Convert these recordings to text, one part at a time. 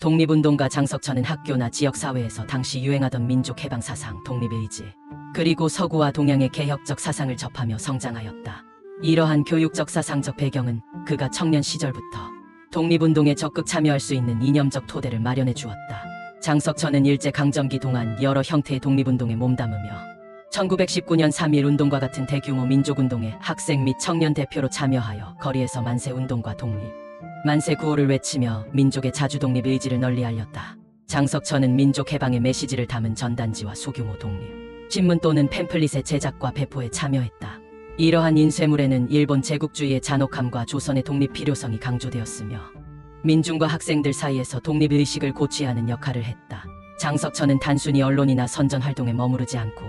독립운동가 장석천은 학교나 지역사회에서 당시 유행하던 민족 해방 사상, 독립의지, 그리고 서구와 동양의 개혁적 사상을 접하며 성장하였다. 이러한 교육적 사상적 배경은 그가 청년 시절부터 독립운동에 적극 참여할 수 있는 이념적 토대를 마련해 주었다. 장석천은 일제강점기 동안 여러 형태의 독립운동에 몸담으며 1919년 3.1 운동과 같은 대규모 민족운동에 학생 및 청년 대표로 참여하여 거리에서 만세 운동과 독립, 만세 구호를 외치며 민족의 자주 독립 의지를 널리 알렸다. 장석천은 민족 해방의 메시지를 담은 전단지와 소규모 독립, 신문 또는 팸플릿의 제작과 배포에 참여했다. 이러한 인쇄물에는 일본 제국주의의 잔혹함과 조선의 독립 필요성이 강조되었으며 민중과 학생들 사이에서 독립의식을 고취하는 역할을 했다. 장석천은 단순히 언론이나 선전 활동에 머무르지 않고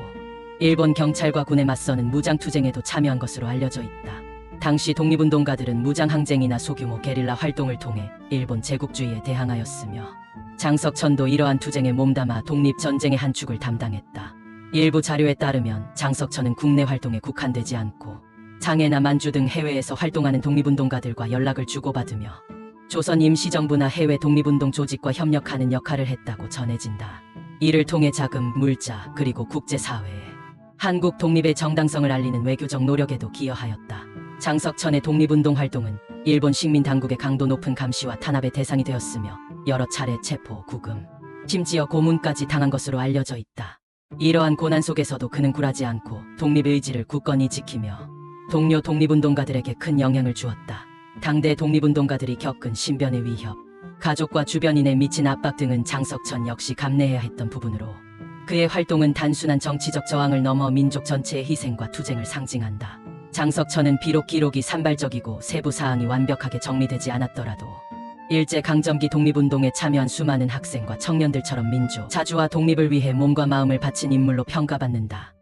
일본 경찰과 군에 맞서는 무장투쟁에도 참여한 것으로 알려져 있다. 당시 독립운동가들은 무장항쟁이나 소규모 게릴라 활동을 통해 일본 제국주의에 대항하였으며 장석천도 이러한 투쟁에 몸담아 독립전쟁의 한 축을 담당했다. 일부 자료에 따르면 장석천은 국내 활동에 국한되지 않고 장해나 만주 등 해외에서 활동하는 독립운동가들과 연락을 주고받으며 조선 임시정부나 해외 독립운동 조직과 협력하는 역할을 했다고 전해진다. 이를 통해 자금, 물자, 그리고 국제사회에 한국 독립의 정당성을 알리는 외교적 노력에도 기여하였다. 장석천의 독립운동 활동은 일본 식민 당국의 강도 높은 감시와 탄압의 대상이 되었으며 여러 차례 체포, 구금, 심지어 고문까지 당한 것으로 알려져 있다. 이러한 고난 속에서도 그는 굴하지 않고 독립의 의지를 굳건히 지키며 동료 독립운동가들에게 큰 영향을 주었다. 당대 독립운동가들이 겪은 신변의 위협, 가족과 주변인의 미친 압박 등은 장석천 역시 감내해야 했던 부분으로 그의 활동은 단순한 정치적 저항을 넘어 민족 전체의 희생과 투쟁을 상징한다. 장석천은 비록 기록이 산발적이고 세부 사항이 완벽하게 정리되지 않았더라도 일제 강점기 독립운동에 참여한 수많은 학생과 청년들처럼 민족 자주와 독립을 위해 몸과 마음을 바친 인물로 평가받는다.